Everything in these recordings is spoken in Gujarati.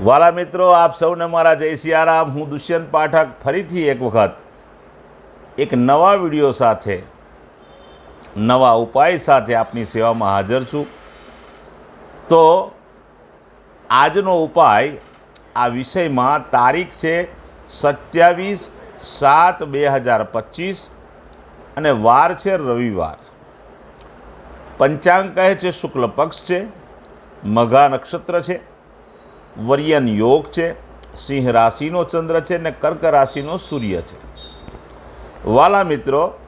વાલા મિત્રો, આપ સૌને મારા જય સિયારામ. હું દુષ્યંત પાઠક ફરીથી એક વખત એક નવા વીડિયો સાથે, નવા ઉપાય સાથે આપની સેવામાં હાજર છું. તો આજનો ઉપાય આ વિષયમાં તારીખ છે સત્યાવીસ સાત બે હજાર પચીસ અને વાર છે રવિવાર. પંચાંગ કહે છે, શુક્લ પક્ષ છે, મઘા નક્ષત્ર છે. વર્યન યોગ છે, સિંહ રાશિનો ચંદ્ર છે ને કર્ક રાશિનો સૂર્ય છે. વાલા મિત્રો,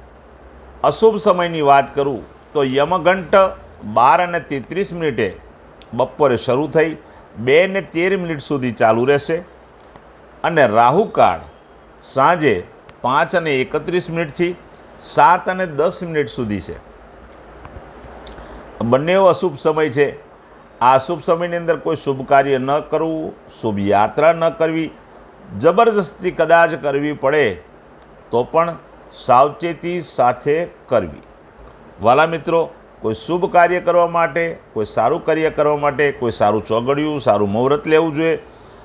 અશુભ સમયની વાત કરું તો યમઘંટ બાર અને તેત્રીસ મિનિટે બપોરે શરૂ થઈ બે ને તેર મિનિટ સુધી ચાલુ રહેશે અને રાહુકાળ સાંજે પાંચ અને એકત્રીસ મિનિટથી સાત અને દસ મિનિટ સુધી છે. બંને અશુભ સમય છે. આ શુભ સમયની અંદર કોઈ શુભ કાર્ય ન કરવું, શુભ યાત્રા ન કરવી, જબરજસ્તી કદાચ કરવી પડે, તો પણ સાવચેતી સાથે કરવી. વાલા મિત્રો, કોઈ શુભ કાર્ય કરવા માટે, કોઈ સારું કાર્ય કરવા માટે, કોઈ સારું ચોગડિયું, સારું મુહૂર્ત લેવું જોઈએ.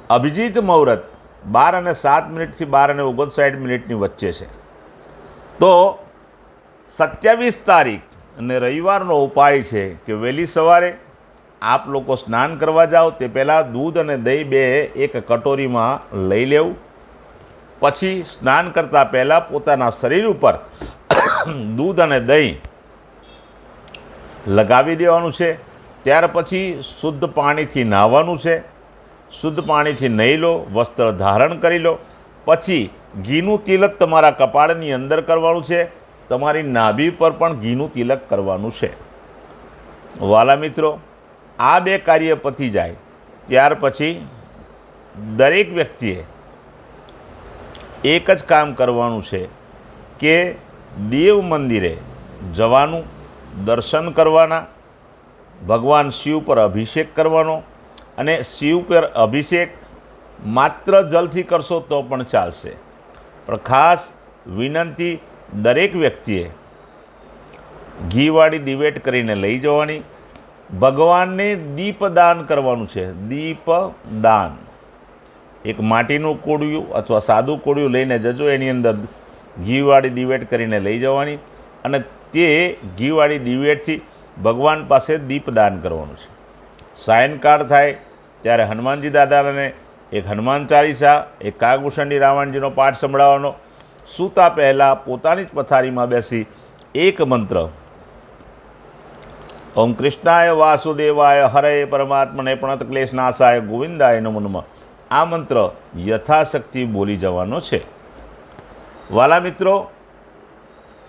અભિજીત મુહૂર્ત બાર અને સાત મિનિટથી બાર અને ઓગણસાઠ મિનિટની વચ્ચે છે. તો સત્યાવીસ તારીખ અને રવિવારનો ઉપાય છે કે વહેલી સવારે આપ લોકો સ્નાન કરવા જાઓ, તે પહેલાં દૂધ અને દહીં બે એક કટોરીમાં લઈ લેવું. પછી સ્નાન કરતાં પહેલાં પોતાના શરીર ઉપર દૂધ અને દહીં લગાવી દેવાનું છે. ત્યાર પછી શુદ્ધ પાણીથી નાહવાનું છે. શુદ્ધ પાણીથી નહીં લો, વસ્ત્ર ધારણ કરી લો. પછી ઘીનું તિલક તમારા કપાળની અંદર કરવાનું છે. તમારી નાભી પર પણ ઘીનું તિલક કરવાનું છે. વાલા મિત્રો આ બે કાર્ય પતી જાય, ત્યાર પછી દરેક વ્યક્તિએ એક જ કામ કરવાનું છે કે દેવ મંદિરે જવાનું, દર્શન કરવાના, ભગવાન શિવ પર અભિષેક કરવાનો અને શિવ પર અભિષેક માત્ર જલથી કરશો તો પણ ચાલશે. પણ ખાસ વિનંતી દરેક વ્યક્તિએ ઘીવાળી દિવેટ કરીને લઈ જવાની ભગવાનને દીપદાન કરવાનું છે. દીપદાન. એક માટીનું કોળિયું અથવા સાદું કોળિયું લઈને જજો, એની અંદર ઘીવાળી દિવેટ કરીને લઈ જવાની અને તે ઘીવાળી દિવેટથી ભગવાન પાસે દીપદાન કરવાનું છે. સાયનકાળ થાય ત્યારે હનુમાનજી દાદાને એક હનુમાન ચાલીસા, એક કાગભૂષણની રાવણજીનો પાઠ સંભળાવવાનો. સૂતા પહેલાં પોતાની જ પથારીમાં બેસી એક મંત્ર ઓમ કૃષ્ણાય વાસુદેવાય હરે પરમાત્મને પ્રણત ક્લેશ નાશાય, ગોવિંદાય નમનમ આ મંત્ર યથાશક્તિ બોલી જવાનો છે. વાલા મિત્રો,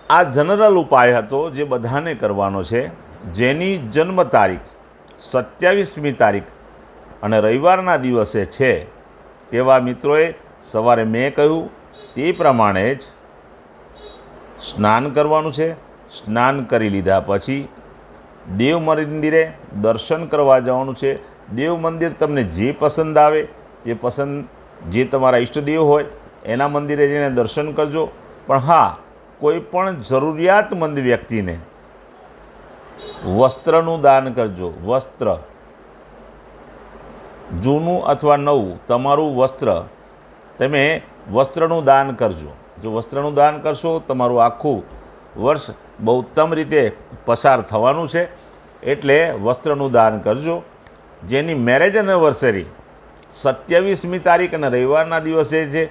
આ જનરલ ઉપાય હતો જે બધાને કરવાનો છે. જેની જન્મ તારીખ સત્યાવીસમી તારીખ અને રવિવારના દિવસે છે. તેવા મિત્રોએ સવારે મેં કહ્યું, તે પ્રમાણે જ સ્નાન કરવાનું છે. સ્નાન કરી લીધા પછી દેવ મંદિરે દર્શન કરવા જવાનું છે. દેવ મંદિર તમને જે પસંદ આવે તે પસંદ, જે તમારા ઈષ્ટદેવ હોય, એના મંદિરે જઈને દર્શન કરજો. પણ હા, કોઈ પણ જરૂરિયાતમંદ વ્યક્તિને વસ્ત્રનું દાન કરજો. વસ્ત્ર. જૂનું અથવા નવું, તમારું વસ્ત્ર. તમે વસ્ત્રનું દાન કરજો. જો વસ્ત્રનું દાન કરશો, તમારું આખું વર્ષ બહુ ઉત્તમ રીતે પસાર થવાનું છે. એટલે વસ્ત્રનું દાન કરજો. જેની મેરેજ એનિવર્સરી સત્યાવીસમી તારીખ અને રવિવારના દિવસે છે,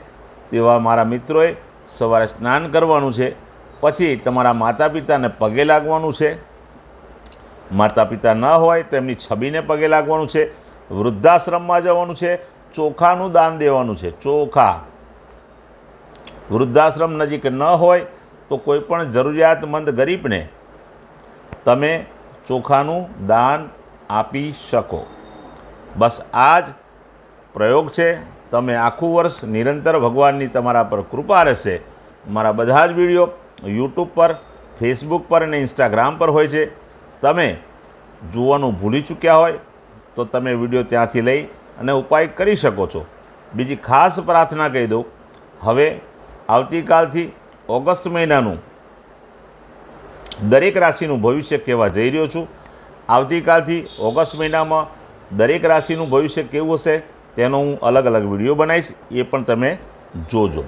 તેવા મારા મિત્રોએ સવારે સ્નાન કરવાનું છે. પછી તમારા માતા પિતાને પગે લાગવાનું છે. માતા પિતા ન હોય તો એમની છબીને પગે લાગવાનું છે. વૃદ્ધાશ્રમમાં જવાનું છે. ચોખાનું દાન દેવાનું છે. ચોખા. વૃદ્ધાશ્રમ નજીક ન હોય તો કોઈ પણ જરૂરિયાતમંદ ગરીબને તમે ચોખાનું દાન આપી શકો. બસ આ જ પ્રયોગ છે. તમે આખું વર્ષ નિરંતર ભગવાનની તમારા પર કૃપા રહેશે. મારા બધા જ વીડિયો યુટ્યુબ પર, ફેસબુક પર અને ઇન્સ્ટાગ્રામ પર હોય છે. તમે જોવાનું ભૂલી ચૂક્યા હોય તો તમે વીડિયો ત્યાંથી લઈ અને ઉપાય કરી શકો છો. બીજી ખાસ પ્રાર્થના કહી દઉં. હવે આવતીકાલથી ઓગસ્ટ મહિનાનું દરેક રાશિનું ભવિષ્ય કહેવા જઈ રહ્યો છું. આવતીકાલથી ઓગસ્ટ મહિનામાં દરેક રાશિનું ભવિષ્ય કેવું હશે તેનો હું અલગ અલગ વીડિયો બનાવીશ. એ પણ તમે જોજો.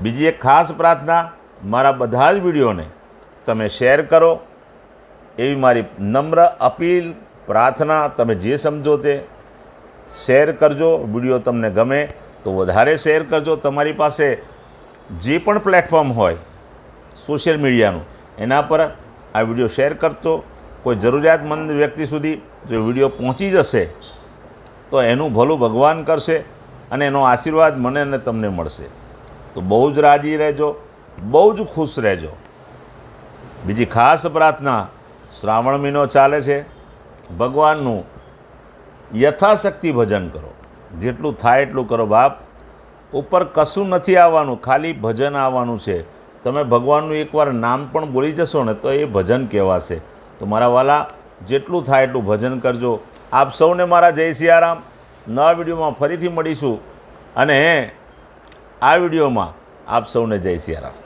બીજી એક ખાસ પ્રાર્થના, મારા બધા જ વિડીયોને તમે શેર કરો. એવી મારી નમ્ર અપીલ, પ્રાર્થના તમે જે સમજો તે શેર કરજો. વીડિયો તમને ગમે તો વધારે શેર કરજો. તમારી પાસે જે પણ પ્લેટફોર્મ હોય સોશિયલ મીડિયાનું એના પર આ વીડિયો શેર કરતો. કોઈ જરૂરિયાતમંદ વ્યક્તિ સુધી જો વીડિયો પહોંચી જશે, તો એનું ભલું ભગવાન કરશે અને એનો આશીર્વાદ મને અને તમને મળશે. તો બહુ જ રાજી રહેજો, બહુ જ ખુશ રહેજો. બીજી ખાસ પ્રાર્થના શ્રાવણ મહિનો ચાલે છે. ભગવાનનું યથાશક્તિ ભજન કરો. જેટલું થાય એટલું કરો બાપ. ઉપર કશું નથી આવવાનું, ખાલી ભજન આવવાનું છે. તમે ભગવાનનું એકવાર નામ પણ બોલી જશો ને તો એ ભજન કહેવાશે. તો મારા વાલા, જેટલું થાય એટલું ભજન કરજો. આપ સૌને મારા જય સિયારામ. નવા વિડીયોમાં ફરીથી મળીશું. અને આ વિડીયોમાં આપ સૌને જય સિયારામ.